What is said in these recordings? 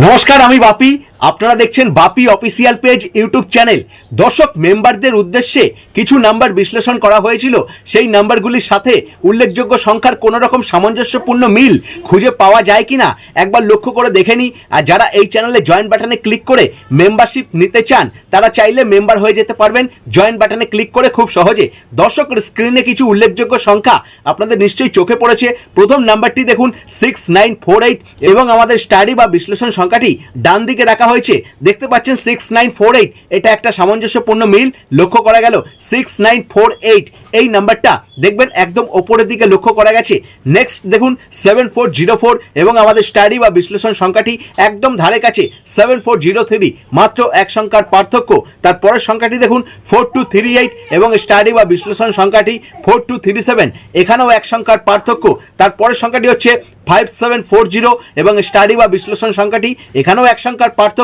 নমস্কার আমি বাপি। আপনারা দেখছেন Bapi official page YouTube channel. দর্শক মেম্বারদের উদ্দেশ্যে কিছু নাম্বার বিশ্লেষণ করা হয়েছিল। সেই নাম্বারগুলির সাথে উল্লেখযোগ্য সংখ্যার কোনো রকম সামঞ্জস্যপূর্ণ মিল খুঁজে পাওয়া যায় কিনা একবার লক্ষ্য করে দেখে নিই আর যারা এই চ্যানেলে জয়েন বাটনে ক্লিক করে মেম্বারশিপ নিতে চান, তারা চাইলে মেম্বার হয়ে যেতে পারবেন। জয়েন বাটনে ক্লিক করে খুব সহজে দর্শক স্ক্রিনে কিছু উল্লেখযোগ্য সংখ্যা আপনাদের নিশ্চয়ই চোখে পড়েছে। প্রথম নাম্বারটি দেখুন সিক্স নাইন ফোর এইট এবং আমাদের স্টাডি বা বিশ্লেষণ সংখ্যাটি ডান দিকে রাখা হয়েছে। দেখতে পাচ্ছেন সিক্স নাইন ফোর এইট এটা একটা সামঞ্জস্যপূর্ণ মিল। লক্ষ্য করা গেল সিক্স নাইন ফোর এইট এই নাম্বারটা দেখবেন একদম ওপরের দিকে লক্ষ্য করা গেছে। নেক্সট দেখুন সেভেন ফোর জিরো ফোর এবং আমাদের স্টাডি বা বিশ্লেষণ সংখ্যাটি একদম ধারে কাছে। সেভেন ফোর জিরো থ্রি মাত্র এক সংখ্যার পার্থক্য। তার পরের সংখ্যাটি দেখুন ফোর টু থ্রি এইট এবং স্টাডি বা বিশ্লেষণ সংখ্যাটি ফোর টু থ্রি সেভেন এখানেও এক সংখ্যার পার্থক্য। তার পরের সংখ্যাটি হচ্ছে ফাইভ সেভেন ফোর জিরো এবং স্টাডি বা বিশ্লেষণ সংখ্যাটি এখানেও এক সংখ্যার পার্থক্য।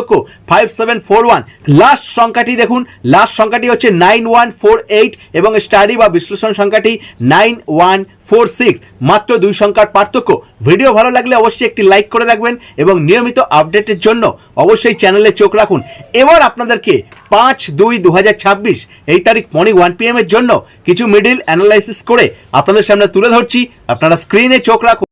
Five seven four one last সংখ্যাটি দেখুন। লাস্ট সংখ্যাটি হচ্ছে নাইন ওয়ান ফোর এইট এবং স্টাডি বা বিশ্লেষণ সংখ্যাটি নাইন ওয়ান ফোর সিক্স মাত্র দুই সংখ্যার পার্থক্য। ভিডিও ভালো লাগলে অবশ্যই একটি লাইক করে রাখবেন এবং নিয়মিত আপডেটের জন্য অবশ্যই চ্যানেলে চোখ রাখুন। এবার আপনাদেরকে পাঁচ দুই দু এই তারিখ মর্নিং ওয়ান পি এর জন্য কিছু মিডিল অ্যানালাইসিস করে আপনাদের সামনে তুলে ধরছি। আপনারা স্ক্রিনে চোখ রাখুন।